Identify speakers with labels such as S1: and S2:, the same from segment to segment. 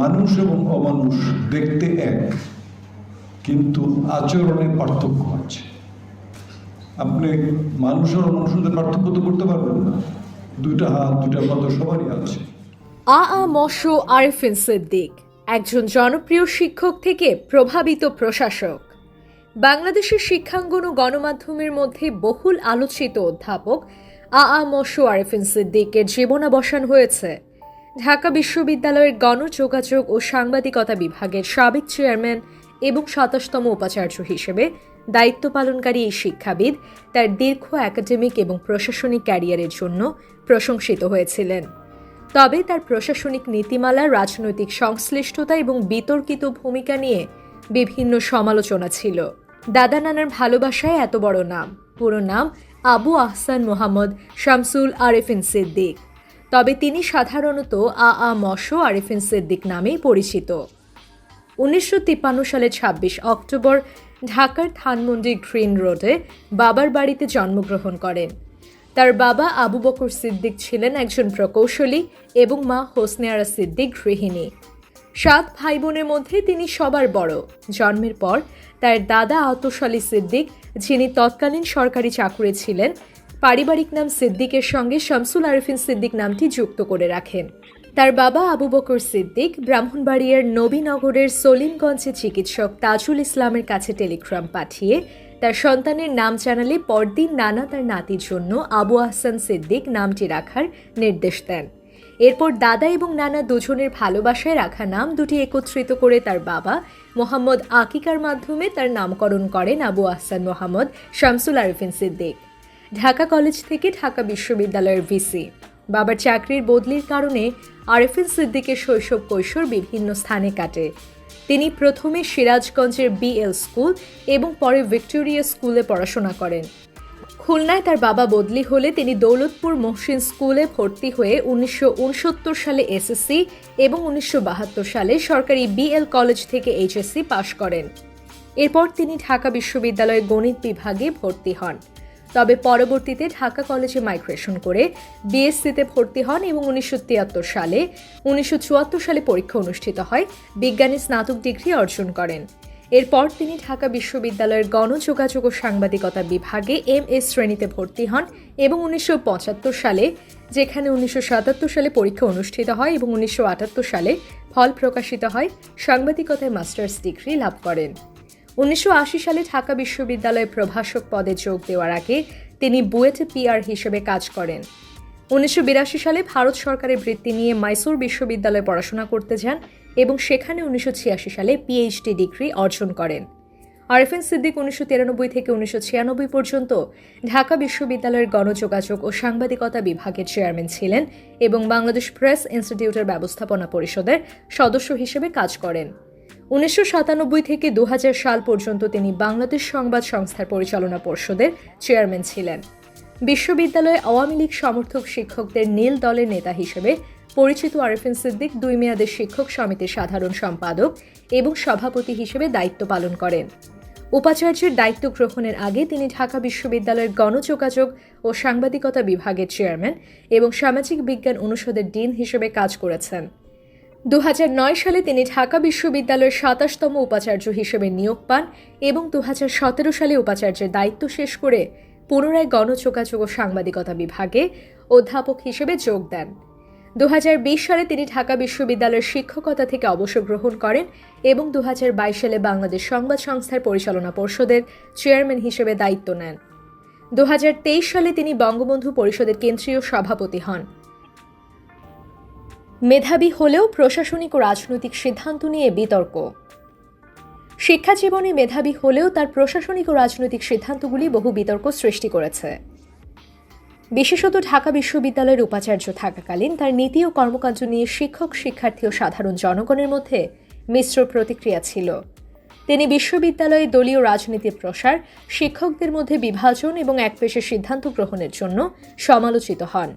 S1: মানুষ এবং অমানুষ দেখতে এক, কিন্তু আচরণে পার্থক্য আছে। আপনি মানুষ আর অমানুষের পার্থক্য তো করতে পারবেন না। দুইটা হাত, দুইটা পা সবারই আছে।
S2: আ আ মশ আরিফিন সিদ্দিক, একজন জনপ্রিয় শিক্ষক থেকে প্রভাবিত প্রশাসক। বাংলাদেশের শিক্ষাঙ্গন ও গণমাধ্যমের মধ্যে বহুল আলোচিত অধ্যাপক আ আ মশ আরিফিন সিদ্দিকের জীবনাবসান হয়েছে। ঢাকা বিশ্ববিদ্যালয়ের গণযোগাযোগ ও সাংবাদিকতা বিভাগের সাবেক চেয়ারম্যান এবং সাতাশতম উপাচার্য হিসেবে দায়িত্ব পালনকারী এই শিক্ষাবিদ তার দীর্ঘ একাডেমিক এবং প্রশাসনিক ক্যারিয়ারের জন্য প্রশংসিত হয়েছিলেন। তবে তার প্রশাসনিক নীতিমালা, রাজনৈতিক সংশ্লিষ্টতা এবং বিতর্কিত ভূমিকা নিয়ে বিভিন্ন সমালোচনা ছিল। দাদা নানার ভালোবাসায় এত বড় নাম। পুরো নাম আবু আহসান মোহাম্মদ শামসুল আরেফিন সিদ্দিক। তবে তিনি সাধারণত আ আ মশ আরেফিন সিদ্দিক নামেই পরিচিত। উনিশশো তিপ্পান্ন সালের ছাব্বিশ অক্টোবর ঢাকার ধানমন্ডি গ্রিন রোডে বাবার বাড়িতে জন্মগ্রহণ করেন। তার বাবা আবু বকর সিদ্দিক ছিলেন একজন প্রকৌশলী এবং মা হোসনে আরা সিদ্দিক গৃহিণী। সাত ভাই বোনের মধ্যে তিনি সবার বড়। জন্মের পর তার দাদা আতস আলী সিদ্দিক, যিনি তৎকালীন সরকারি চাকুরে ছিলেন পারিবারিক নাম সিদ্দিকের সঙ্গে শামসুল আরিফিন সিদ্দিক নামটি যুক্ত করে রাখেন। তার বাবা আবু বকর সিদ্দিক ব্রাহ্মণবাড়িয়ার নবীনগরের সলিমগঞ্জে চিকিৎসক তাজুল ইসলামের কাছে টেলিগ্রাম পাঠিয়ে তার সন্তানের নাম জানালে পরদিন নানা তার নাতির জন্য আবু আহসান সিদ্দিক নামটি রাখার নির্দেশ দেন। এরপর দাদা এবং নানা দুজনের ভালোবাসায় রাখা নাম দুটি একত্রিত করে তার বাবা মোহাম্মদ আকিকার মাধ্যমে তার নামকরণ করেন আবু আহসান মোহাম্মদ শামসুল আরিফিন সিদ্দিক। ঢাকা কলেজ থেকে ঢাকা বিশ্ববিদ্যালয়ের ভিসি। বাবার চাকরির বদলির কারণে আরিফিন সিদ্দিকের শৈশব কৈশোর বিভিন্ন স্থানে কাটে। তিনি প্রথমে সিরাজগঞ্জের বিএল স্কুল এবং পরে ভিক্টোরিয়া স্কুলে পড়াশোনা করেন। খুলনায় তার বাবা বদলি হলে তিনি দৌলতপুর মহসিন স্কুলে ভর্তি হয়ে উনিশশো উনসত্তর সালে এসএসসি এবং উনিশশো বাহাত্তর সালে সরকারি বিএল কলেজ থেকে এইচএসসি পাশ করেন। এরপর তিনি ঢাকা বিশ্ববিদ্যালয়ের গণিত বিভাগে ভর্তি হন। তবে পরবর্তীতে ঢাকা কলেজে মাইগ্রেশন করে বিএসসিতে ভর্তি হন এবং উনিশশো তিয়াত্তর সালে, উনিশশো চুয়াত্তর সালে পরীক্ষা অনুষ্ঠিত হয়, বিজ্ঞানী স্নাতক ডিগ্রি অর্জন করেন। এরপর তিনি ঢাকা বিশ্ববিদ্যালয়ের গণযোগাযোগ ও সাংবাদিকতা বিভাগে এম এস শ্রেণীতে ভর্তি হন এবং উনিশশো পঁচাত্তর সালে, যেখানে উনিশশো সাতাত্তর সালে পরীক্ষা অনুষ্ঠিত হয় এবং উনিশশো আটাত্তর সালে ফল প্রকাশিত হয়, সাংবাদিকতায় মাস্টার্স ডিগ্রি লাভ করেন। উনিশশো আশি সালে ঢাকা বিশ্ববিদ্যালয়ে প্রভাষক পদে যোগ দেওয়ার আগে তিনি বুয়েট পিআর হিসেবে কাজ করেন। উনিশশো বিরাশি সালে ভারত সরকারের বৃত্তি নিয়ে মাইসুর বিশ্ববিদ্যালয়ে পড়াশোনা করতে যান এবং সেখানে উনিশশো ছিয়াশি সালে পিএইচডি ডিগ্রি অর্জন করেন। আরফিন সিদ্দিক উনিশশো তিরানব্বই থেকে উনিশশো ছিয়ানব্বই পর্যন্ত ঢাকা বিশ্ববিদ্যালয়ের গণযোগাযোগ ও সাংবাদিকতা বিভাগের চেয়ারম্যান ছিলেন এবং বাংলাদেশ প্রেস ইনস্টিটিউটের ব্যবস্থাপনা পরিষদের সদস্য হিসেবে কাজ করেন। উনিশশো সাতানব্বই থেকে দু হাজার সাল পর্যন্ত তিনি বাংলাদেশ সংবাদ সংস্থার পরিচালনা পর্ষদের চেয়ারম্যান ছিলেন। বিশ্ববিদ্যালয়ে আওয়ামী লীগ সমর্থক শিক্ষকদের নীল দলের নেতা হিসেবে পরিচিত আরিফিন সিদ্দিক দুই মেয়াদের শিক্ষক সমিতির সাধারণ সম্পাদক এবং সভাপতি হিসেবে দায়িত্ব পালন করেন। উপাচার্যের দায়িত্ব গ্রহণের আগে তিনি ঢাকা বিশ্ববিদ্যালয়ের গণযোগাযোগ ও সাংবাদিকতা বিভাগের চেয়ারম্যান এবং সামাজিক বিজ্ঞান অনুষদের ডিন হিসেবে কাজ করেছেন। দু হাজার নয় সালে তিনি ঢাকা বিশ্ববিদ্যালয়ের সাতাশতম উপাচার্য হিসেবে নিয়োগ পান এবং দু হাজার সতেরো সালে উপাচার্যের দায়িত্ব শেষ করে পুনরায় গণযোগাযোগ ও সাংবাদিকতা বিভাগে অধ্যাপক হিসেবে যোগ দেন। দু হাজার বিশ সালে তিনি ঢাকা বিশ্ববিদ্যালয়ের শিক্ষকতা থেকে অবসর গ্রহণ করেন এবং দু হাজার বাইশ সালে বাংলাদেশ সংবাদ সংস্থার পরিচালনা পর্ষদের চেয়ারম্যান হিসেবে দায়িত্ব নেন। দু হাজার তেইশ সালে তিনি বঙ্গবন্ধু পরিষদের কেন্দ্রীয় সভাপতি হন। মেধাবী হলেও প্রশাসনিক ও রাজনৈতিক সিদ্ধান্ত নিয়ে বিতর্ক। শিক্ষা জীবনে মেধাবী হলেও তার প্রশাসনিক ও রাজনৈতিক সিদ্ধান্তগুলি বহু বিতর্ক সৃষ্টি করেছে। বিশেষত ঢাকা বিশ্ববিদ্যালয়ের উপাচার্য থাকাকালীন তার নীতি ও কর্মকাণ্ড নিয়ে শিক্ষক, শিক্ষার্থী ও সাধারণ জনগণের মধ্যে মিশ্র প্রতিক্রিয়া ছিল। তিনি বিশ্ববিদ্যালয়ে দলীয় রাজনীতির প্রসার, শিক্ষকদের মধ্যে বিভাজন এবং একপেশে সিদ্ধান্ত গ্রহণের জন্য সমালোচিত হন।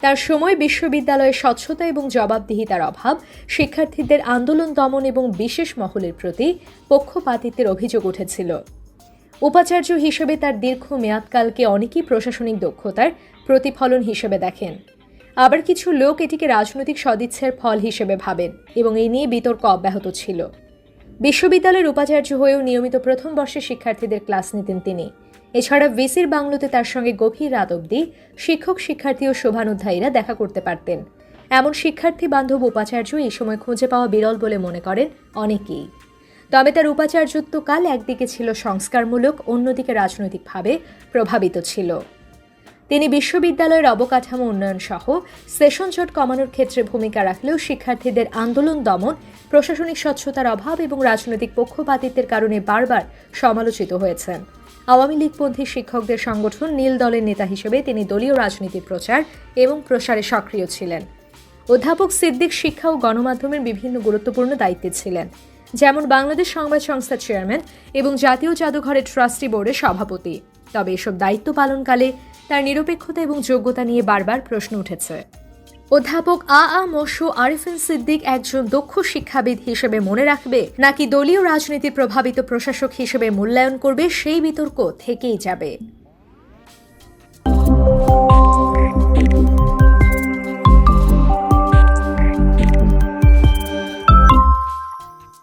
S2: তার সময় বিশ্ববিদ্যালয়ে স্বচ্ছতা এবং জবাবদিহিতার অভাব, শিক্ষার্থীদের আন্দোলন দমন এবং বিশেষ মহলের প্রতি পক্ষপাতিত্বের অভিযোগ উঠেছিল। উপাচার্য হিসেবে তার দীর্ঘ মেয়াদকালকে অনেকেই প্রশাসনিক দক্ষতার প্রতিফলন হিসেবে দেখেন। আবার কিছু লোক এটিকে রাজনৈতিক সদিচ্ছের ফল হিসেবে ভাবেন এবং এই নিয়ে বিতর্ক অব্যাহত ছিল। বিশ্ববিদ্যালয়ের উপাচার্য হয়েও নিয়মিত প্রথম বর্ষের শিক্ষার্থীদের ক্লাস নিতেন তিনি। এছাড়া ভিসির বাংলোতে তার সঙ্গে গভীর রাত অবধি শিক্ষক, শিক্ষার্থী ও শোভানুধ্যায়ীরা দেখা করতে পারতেন। এমন শিক্ষার্থী বান্ধব উপাচার্য এই সময় খুঁজে পাওয়া বিরল বলে মনে করেন অনেকেই। তবে তার উপাচার্যত্বকাল একদিকে ছিল সংস্কারমূলক, অন্যদিকে রাজনৈতিকভাবে প্রভাবিত ছিল। তিনি বিশ্ববিদ্যালয়ের অবকাঠামো উন্নয়ন সহ সেশন জট কমানোর ক্ষেত্রে ভূমিকা রাখলেও শিক্ষার্থীদের আন্দোলন দমন, প্রশাসনিক স্বচ্ছতার অভাব এবং রাজনৈতিক পক্ষপাতিত্বের কারণে বারবার সমালোচিত হয়েছেন। আওয়ামী লীগপন্থী শিক্ষকদের সংগঠন নীল দলের নেতা হিসেবে তিনি দলীয় রাজনীতির প্রচার এবং প্রসারে সক্রিয় ছিলেন। অধ্যাপক সিদ্দিক শিক্ষা ও গণমাধ্যমের বিভিন্ন গুরুত্বপূর্ণ দায়িত্বে ছিলেন, যেমন বাংলাদেশ সংবাদ সংস্থার চেয়ারম্যান এবং জাতীয় জাদুঘরের ট্রাস্টি বোর্ডের সভাপতি। তবে এসব দায়িত্ব পালনকালে তার নিরপেক্ষতা এবং যোগ্যতা নিয়ে বারবার প্রশ্ন উঠেছে। অধ্যাপক আ আ মশু আরিফিন সিদ্দিক একজন দক্ষ শিক্ষাবিদ হিসেবে মনে রাখবে, নাকি দলীয় রাজনীতি প্রভাবিত প্রশাসক হিসেবে মূল্যায়ন করবে সেই বিতর্ক থেকেই যাবে।